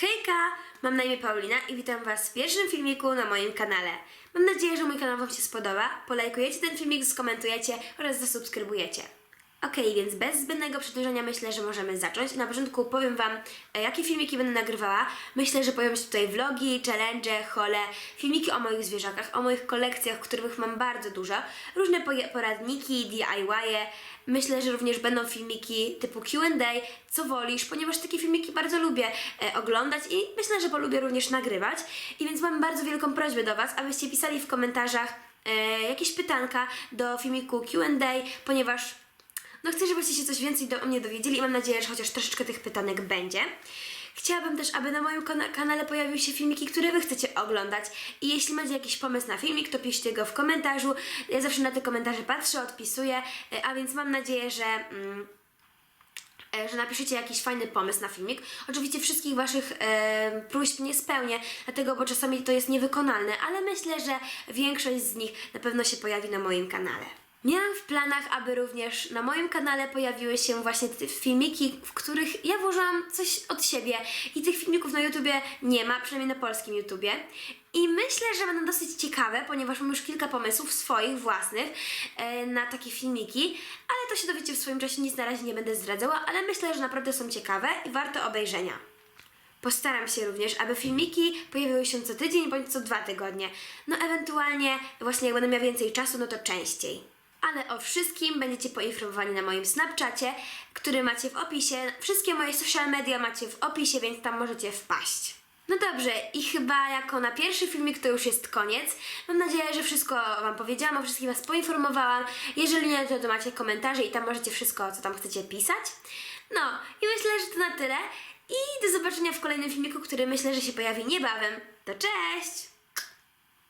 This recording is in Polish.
Hejka! Mam na imię Paulina i witam Was w pierwszym filmiku na moim kanale. Mam nadzieję, że mój kanał Wam się spodoba. Polajkujecie ten filmik, skomentujecie oraz zasubskrybujecie. Okej, więc bez zbędnego przedłużania myślę, że możemy zacząć. Na początku powiem Wam, e, jakie filmiki będę nagrywała. Myślę, że pojawią się tutaj vlogi, challenge, hole, filmiki o moich zwierzakach, o moich kolekcjach, których mam bardzo dużo, różne poradniki, DIY-e. Myślę, że również będą filmiki typu Q&A, co wolisz, ponieważ takie filmiki bardzo lubię e, oglądać i myślę, że polubię również nagrywać. I więc mam bardzo wielką prośbę do Was, abyście pisali w komentarzach e, jakieś pytanka do filmiku Q&A, ponieważ no chcę, żebyście się coś więcej do, mnie dowiedzieli i mam nadzieję, że chociaż troszeczkę tych pytanek będzie. Chciałabym też, aby na moim kana- kanale pojawiły się filmiki, które Wy chcecie oglądać. I jeśli macie jakiś pomysł na filmik, to piszcie go w komentarzu. Ja zawsze na te komentarze patrzę, odpisuję, e, a więc mam nadzieję, że... Mm, e, że napiszecie jakiś fajny pomysł na filmik. Oczywiście wszystkich Waszych e, próśb nie spełnię, dlatego, bo czasami to jest niewykonalne, ale myślę, że większość z nich na pewno się pojawi na moim kanale. Miałam w planach, aby również na moim kanale pojawiły się właśnie te filmiki, w których ja włożyłam coś od siebie i tych filmików na YouTubie nie ma, przynajmniej na polskim YouTubie. I myślę, że będą dosyć ciekawe, ponieważ mam już kilka pomysłów swoich, własnych e, na takie filmiki, ale to się dowiecie w swoim czasie, nic na razie nie będę zdradzała, ale myślę, że naprawdę są ciekawe i warte obejrzenia. Postaram się również, aby filmiki pojawiły się co tydzień bądź co dwa tygodnie. No ewentualnie właśnie jak będę miała więcej czasu, no to częściej. Ale o wszystkim będziecie poinformowani na moim Snapchacie, który macie w opisie. Wszystkie moje social media macie w opisie, więc tam możecie wpaść. No dobrze, i chyba jako na pierwszy filmik to już jest koniec. Mam nadzieję, że wszystko Wam powiedziałam, o wszystkim Was poinformowałam. Jeżeli nie, to, to macie komentarze i tam możecie wszystko, co tam chcecie pisać. No, i myślę, że to na tyle. I do zobaczenia w kolejnym filmiku, który myślę, że się pojawi niebawem. To cześć!